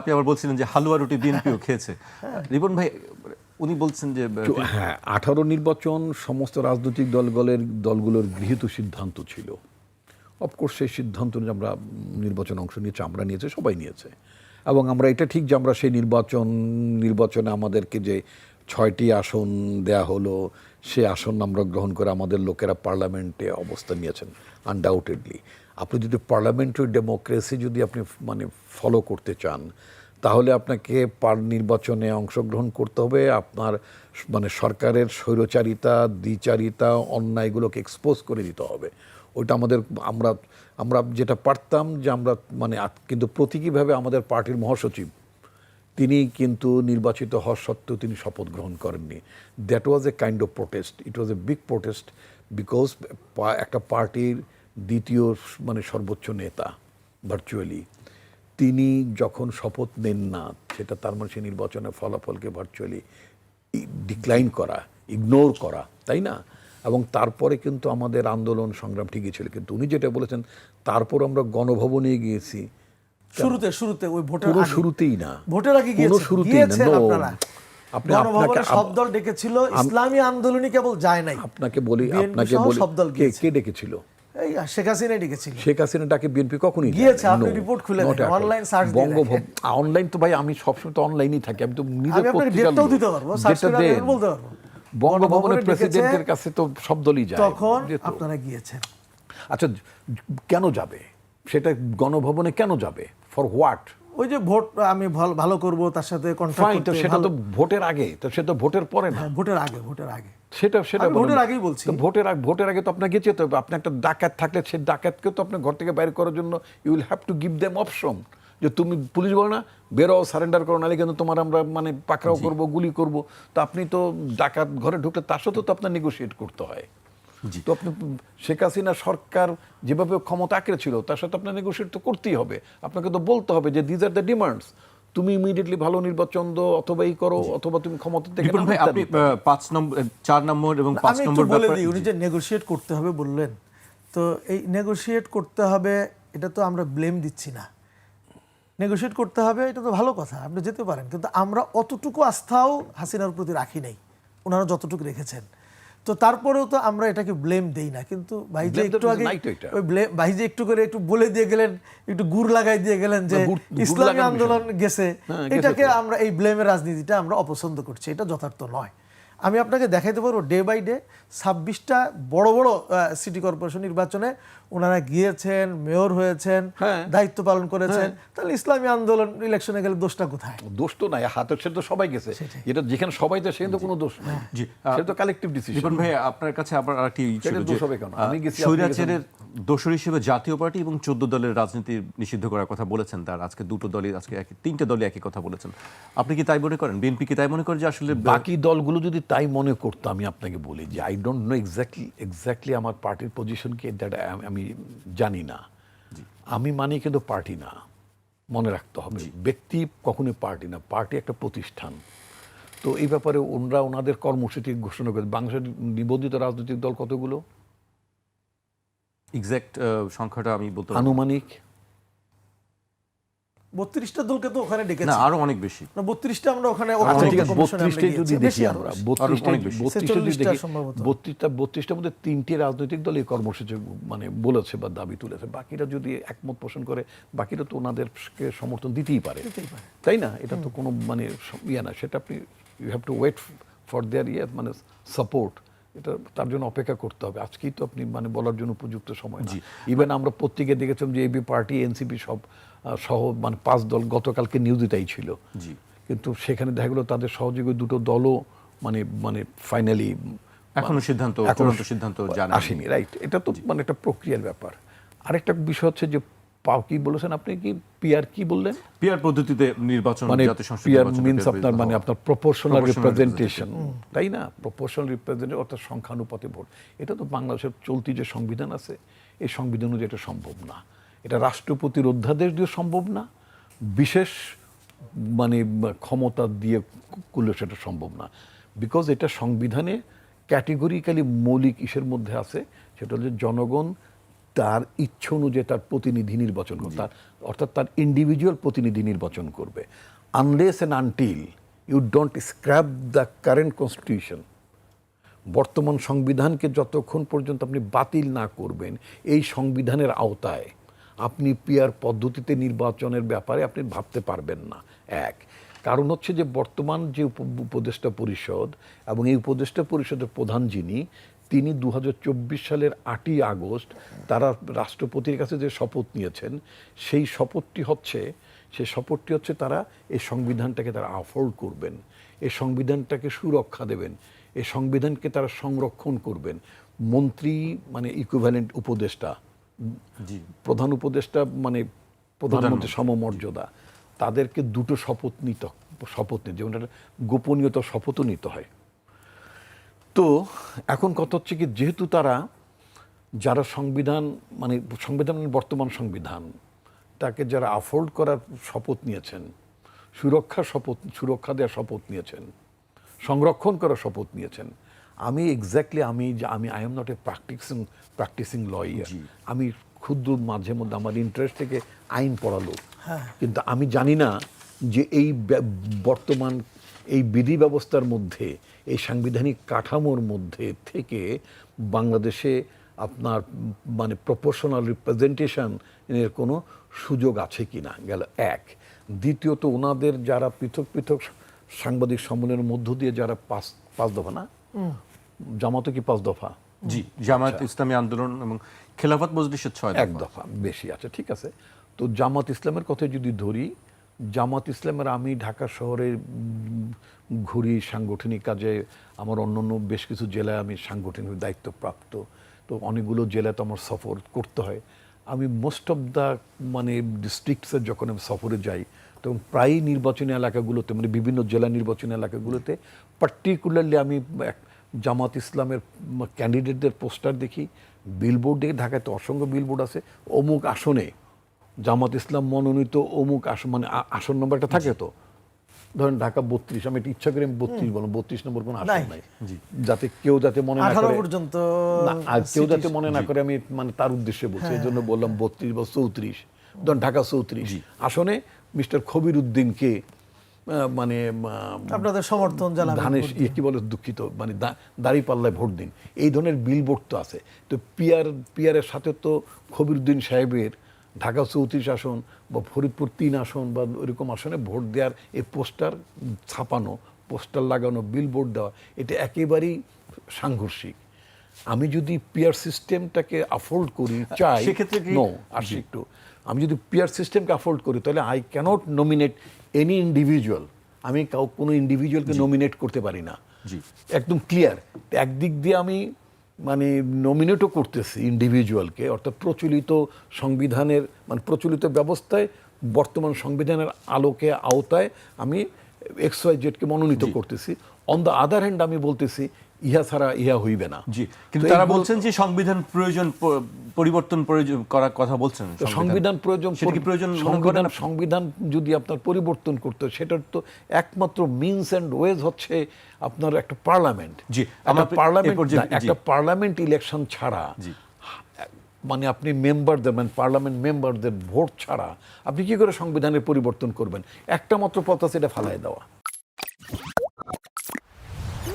আপনি আবার বলছিলেন যে হালুয়া রুটি বিএনপিও খেয়েছে। রিপন ভাই, উনি বলছেন যে হ্যাঁ আঠারো নির্বাচন, সমস্ত রাজনৈতিক দলগুলোর দলগুলোর গৃহীত সিদ্ধান্ত ছিল। অফকোর্স সেই সিদ্ধান্ত নিয়ে আমরা নির্বাচনে অংশ নিয়েছি, আমরা নিয়েছে, সবাই নিয়েছে। এবং আমরা এটা ঠিক যে আমরা সেই নির্বাচন, নির্বাচনে আমাদেরকে যে ছয়টি আসন দেয়া হলো, সে আসন আমরা গ্রহণ করে আমাদের লোকেরা পার্লামেন্টে অবস্থান নিয়েছেন আনডাউটেডলি আপনি যদি পার্লামেন্টারি ডেমোক্রেসি যদি আপনি মানে ফলো করতে চান, তাহলে আপনাকে পার নির্বাচনে অংশগ্রহণ করতে হবে। আপনার মানে সরকারের স্বৈরচারিতা, দ্বিচারিতা, অন্যায়গুলোকে এক্সপোজ করে দিতে হবে। ওইটা আমাদের আমরা আমরা যেটা পারতাম যে আমরা মানে কিন্তু প্রতীকীভাবে আমাদের পার্টির মহাসচিব, তিনি কিন্তু নির্বাচিত হওয়া সত্ত্বেও তিনি শপথ গ্রহণ করেননি। That was a kind of protest it was a big protest because একটা পার্টির দ্বিতীয় মানে সর্বোচ্চ নেতা ভার্চুয়ালি তিনি যখন শপথ নেন না সেটা তার মানে সেই নির্বাচনের ফলাফলকে ভার্চুয়ালি ডিক্লাইন করা ইগনোর করা তাই না? এবং তারপরে কিন্তু আমাদের আন্দোলন সংগ্রাম ঠিকই ছিল। কিন্তু উনি যেটা বলেছেন তারপর আমরা গণভবনে গিয়েছি। শুরুতে শুরুতে ওই ভোটের পুরো শুরুতেই না। ভোটের আগে শুরুতেই না। আপনারা? আপনি আপনাকে সব দল ডেকেছিল ইসলামী আন্দোলনই কেবল যায় নাই। আপনাকে বলি আপনাকে বলি কে কে ডেকেছিল? শেখ হাসিনা ডেকেছিল। শেখ হাসিনা ডাকে বিএনপি কখনই গিয়েছে, আপনি report খুলে search দিয়ে বঙ্গভবন অনলাইন তো ভাই আমি সবসময় তো অনলাইনই থাকি। আমি তো নিজে পত্রিকা দিতে পারব সার্চ করে বলতে পারব। বঙ্গভবনের প্রেসিডেন্টের কাছে তো সব দলই যায়। তখন আপনারা গিয়েছেন। আচ্ছা কেন যাবে? সেটা গণভবনে কেন যাবে? ফর হোয়াট ওই যে ভোট আমি ভাল- ভালো করব তার সাথে ফাইন সেটা তো ভোটের আগে তো সেটা ভোটের পরে না? ভোটের আগে ভোটের আগে। সেটা সেটা ভোটের আগেই বলছি। ভোটের আগে ভোটের আগে তো আপনাকে যেতে হবে। আপনি একটা ডাকাত থাকলে সেই ডাকাতকে তো আপনার ঘর থেকে বাইর করার জন্য you will have to give them option যে তুমি পুলিশ বলো না বেরো সারেন্ডার করো নাহলে কিন্তু তোমার আমরা মানে পাকড়াও করব গুলি করব। তো আপনি তো ডাকাত ঘরে ঢুকলে তার সাথেও তো আপনার নেগোশিয়েট করতে হয়। তো আপনি শেখ হাসিনা সরকার যেভাবে ক্ষমতা আঁকড়ে ছিল তার সাথে আপনার নেগোশিয়েট তো করতেই হবে। আপনাকে তো বলতে হবে যে দিজ আর দ্য ডিমান্ডস তুমি ইমিডিয়েটলি ভালো নির্বাচন দো অথবা এই করো অথবা তুমি ক্ষমতা থেকে ভাই আপনি পাঁচ নম্বর চার নম্বর এবং পাঁচ নম্বর বলে দিই উনি যে নেগোশিয়েট করতে হবে বললেন তো এই নেগোশিয়েট করতে হবে এটা তো আমরা ব্লেম দিচ্ছি না। নেগোশিয়েট করতে হবে এটা তো ভালো কথা আপনি যেতে পারেন কিন্তু আমরা অতটুকু আস্থাও হাসিনার প্রতি রাখি নাই ওনারা যতটুকু রেখেছেন। তো তারপরেও তো আমরা এটাকে ব্লেম দেই না। কিন্তু ভাই যে একটু আগে। ওই blame- ভাই যে একটু করে একটু বলে দিয়ে গেলেন একটু গুড় লাগাই দিয়ে গেলেন যে ইসলামী আন্দোলন গেছে হ্যাঁ, এটাকে আমরা এই ব্লেমের রাজনীতিটা আমরা অপছন্দ করছি এটা যথার্থ নয়। আমি আপনাকে দেখাইতে পারব ডে বাই ডে ছাব্বিশটা বড় বড় সিটি কর্পোরেশন নির্বাচনে ওনারা গিয়েছেন মেয়র হয়েছেন হ্যাঁ। দায়িত্ব পালন করেছেন। তাহলে ইসলামী আন্দোলন ইলেকশনে গেলে দোষটা কোথায়? দোষ তো নাই হাতের সে তো সবাই গেছে। এটা যেখানে সবাই যায় সেখানে তো কোনো দোষ নাই। জি। সেটা তো কালেকটিভ ডিসিশন ভাই আপনার কাছে আবার আরেকটি দোষ হবে কেন? আমি গেছি, স্বৈরাচারের দোষর হিসেবে জাতীয় পার্টি এবং চোদ্দ দলের রাজনীতি নিষিদ্ধ করার কথা বলেছেন তার। আজকে দুটো দলই আজকে তিনটে দলই একই কথা বলেছেন। আপনি কি তাই মনে করেন? বিএনপি কি তাই মনে করেন যে আসলে বাকি দলগুলো যদি তাই মনে করতো আমি আপনাকে বলি যে I don't know exactly exactly আমার পার্টির পজিশন কি দ্যাট আমি জানি না। আমি মানি কিন্তু পার্টি না মনে রাখতে হবে। ব্যক্তি কখনোই পার্টি না পার্টি একটা প্রতিষ্ঠান। তো এই ব্যাপারে ওনারা ওনাদের কর্মসূচি ঘোষণা করে বাংলাদেশের নিবন্ধিত রাজনৈতিক দল কতগুলো? এক্স্যাক্ট সংখ্যাটা আমি বলতে আনুমানিক? বত্রিশটা দলকে তো ওখানে না আরও অনেক বেশি। না বত্রিশটা আমরা ওখানে বত্রিশটাই যদি দেখি আমরা বত্রিশটা অনেক যদি দেখি বত্রিশটা বত্রিশটার মধ্যে তিনটি রাজনৈতিক দল এই কর্মসূচি মানে বলেছে বা দাবি তুলেছে। বাকিরা যদি একমত পোষণ করে বাকিরা তো ওনাদেরকে সমর্থন দিতেই পারে। তাই না? এটা তো কোনো মানে ইয়ে না সেটা আপনি you have to wait for their ইয়ে মানে সাপোর্ট এটা তার জন্য অপেক্ষা করতে হবে। আজকেই তো আপনি মানে বলার জন্য উপযুক্ত সময় না। ইভেন আমরা পত্রিকায় দেখেছিলাম যে এবি পার্টি এনসিপি সব সহ মানে পাঁচ দল গতকালকে নিউজটাই ছিল। জি। কিন্তু সেখানে দেখা গেলো তাদের সহযোগী দুটো দলও মানে মানে ফাইনালি এখনও সিদ্ধান্ত চূড়ান্ত সিদ্ধান্ত জানা আসেনি রাইট এটা তো মানে একটা প্রক্রিয়ার ব্যাপার। আরেকটা বিষয় হচ্ছে যে পাও কি বলেছেন আপনি? কি পিআর কি বললেন? পিয়ার পদ্ধতিতে নির্বাচন মানে পিআর মিনস আপনার মানে আপনার প্রপোর্শনাল রিপ্রেজেন্টেশন তাই না? প্রপোর্শনাল রিপ্রেজেন্টেশন অর্থাৎ সংখ্যানুপাতে ভোট। এটা তো বাংলাদেশের চলতি যে সংবিধান আছে এই সংবিধান অনুযায়ী এটা সম্ভব না। এটা রাষ্ট্রপতির অধ্যাদেশ দিয়ে সম্ভব না। বিশেষ মানে ক্ষমতা দিয়ে করলে সেটা সম্ভব না। বিকজ এটা সংবিধানে ক্যাটেগরিক্যালি মৌলিক ইসের মধ্যে আছে সেটা হচ্ছে জনগণ তার ইচ্ছা অনুযায়ী তার প্রতিনিধি নির্বাচন করবে। তার অর্থাৎ তার ইন্ডিভিজুয়াল প্রতিনিধি নির্বাচন করবে। Unless and until you don't scrap the current constitution বর্তমান সংবিধানকে যতক্ষণ পর্যন্ত আপনি বাতিল না করবেন এই সংবিধানের আওতায় আপনি পিয়ার পদ্ধতিতে নির্বাচনের ব্যাপারে আপনি ভাবতে পারবেন না। এক কারণ হচ্ছে যে বর্তমান যে উপ- উপদেষ্টা পরিষদ এবং এই উপদেষ্টা পরিষদের প্রধান যিনি তিনি দু হাজার চব্বিশ সালের আটই আগস্ট তারা রাষ্ট্রপতির কাছে যে শপথ নিয়েছেন সেই শপথটি হচ্ছে সেই শপথটি হচ্ছে তারা এই সংবিধানটাকে তারা আফোর্ড করবেন এই সংবিধানটাকে সুরক্ষা দেবেন এই সংবিধানকে তারা সংরক্ষণ করবেন। মন্ত্রী মানে ইকুইভ্যালেন্ট উপদেষ্টা প্রধান উপদেষ্টা মানে প্রধানমন্ত্রী সমমর্যাদা তাদেরকে দুটো শপথ নিতে শপথ নিতে যেমন গোপনীয়তা শপথও নিতে হয়। তো এখন কথা হচ্ছে কি যেহেতু তারা যারা সংবিধান মানে সংবিধান মানে বর্তমান সংবিধান তাকে যারা আফোর্ড করার শপথ নিয়েছেন সুরক্ষা শপথ সুরক্ষা দেওয়ার শপথ নিয়েছেন সংরক্ষণ করার শপথ নিয়েছেন আমি এক্স্যাক্টলি আমি যে আমি I am not a practising practising lawyer আমি ক্ষুদ্র মাঝে মধ্যে আমার ইন্টারেস্ট থেকে আইন পড়ালো কিন্তু আমি জানি না যে এই বর্তমান এই বিধি ব্যবস্থার মধ্যে এই সাংবিধানিক কাঠামোর মধ্যে থেকে বাংলাদেশে আপনার মানে প্রপোর্শনাল রিপ্রেজেন্টেশন এর কোনো সুযোগ আছে কি না গেল এক। দ্বিতীয়ত ওনাদের যারা পৃথক পৃথক সাংবাদিক সম্মেলনের মধ্য দিয়ে যারা পাঁচ পাঁচ দফা না? জামাতো কি পাঁচ দফা? জি জামায়াত ইসলামী আন্দোলন এবং খেলাফত মজলিসের ছয় এক দফা বেশি আছে ঠিক আছে। তো জামাত ইসলামের কথা যদি ধরি জামাত ইসলামের আমি ঢাকা শহরে ঘুরি সাংগঠনিক কাজে আমার অন্য অন্য বেশ কিছু জেলায় আমি সাংগঠনিক দায়িত্বপ্রাপ্ত। তো অনেকগুলো জেলায় তো আমার সফর করতে হয়। আমি মোস্ট অফ দ্য মানে ডিস্ট্রিক্টসে যখন আমি সফরে যাই, তখন প্রায়ই নির্বাচনী এলাকাগুলোতে মানে বিভিন্ন জেলা নির্বাচনী এলাকাগুলোতে পার্টিকুলারলি আমি জামাত ইসলামের ক্যান্ডিডেটদের পোস্টার দেখি। বিলবোর্ড দেখি, ঢাকায় তো অসংখ্য বিলবোর্ড আছে। অমুক আসনে জামাত ইসলাম মনোনীত অমুক আসন মানে আসন নম্বরটা থাকে তো? ধরেন ঢাকা বত্রিশ আমি এটা ইচ্ছা করে আমি বত্রিশ বললাম বত্রিশ নম্বর কোনো আসন নাই। যাতে কেউ যাতে মনে না করে পর্যন্ত কেউ যাতে মনে না করে আমি মানে তার উদ্দেশ্যে বলছি এই জন্য বললাম বত্রিশ বা চৌত্রিশ। ধরেন ঢাকা চৌত্রিশ। আসনে মিস্টার খবির উদ্দিনকে মানে আপনাদের সমর্থন জানাবেন ধানের কি বলে দুঃখিত মানে দাঁড়িয়ে পাল্লায় ভোট দিন। এই ধরনের বিলবোর্ড তো আছে। তো পিয়ার পিয়ারের সাথে তো খবিরুদ্দিন সাহেবের ঢাকা চৌত্রিশ আসন বা ফরিদপুর তিন আসন বা ওইরকম আসনে ভোট দেওয়ার এই পোস্টার ছাপানো পোস্টার লাগানো বিলবোর্ড দেওয়া এটা একেবারেই সাংঘর্ষিক। আমি যদি পিয়ার সিস্টেমটাকে আফোর্ড করি চাই সেক্ষেত্রে নো আসি একটু আমি যদি পিয়ার সিস্টেমকে আফোর্ড করি তাহলে I cannot nominate any individual আমি কাউ কোনো ইন্ডিভিজুয়ালকে নমিনেট করতে পারি না। একদম ক্লিয়ার একদিক দিয়ে আমি মানে নমিনেটও করতেছি ইন্ডিভিজুয়ালকে অর্থাৎ প্রচলিত সংবিধানের মানে প্রচলিত ব্যবস্থায় বর্তমান সংবিধানের আলোকে আওতায় আমি এক্স ওয়াই জেডকে মনোনীত করতেছি। অন দ্য আদার হ্যান্ড আমি বলতেছি ইহা ছাড়া ইহা হইবে না। জি কিন্তু তারা বলছেন যে সংবিধান প্রয়োজন পরিবর্তন প্রয়োজন করার কথা বলছেন সংবিধান। প্রয়োজন সেটা কি প্রয়োজন সংবিধান সংবিধান যদি আপনার পরিবর্তন করতে সেটার তো একমাত্র মিনস অ্যান্ড ওয়েজ হচ্ছে আপনার একটা পার্লামেন্ট জি, আমার পার্লামেন্ট একটা পার্লামেন্ট ইলেকশন ছাড়া জি। মানে আপনি মেম্বারদের মানে পার্লামেন্ট মেম্বারদের ভোট ছাড়া আপনি কি করে সংবিধানের পরিবর্তন করবেন? একটা মাত্র পথ আছে এটা ফালাই দেওয়া।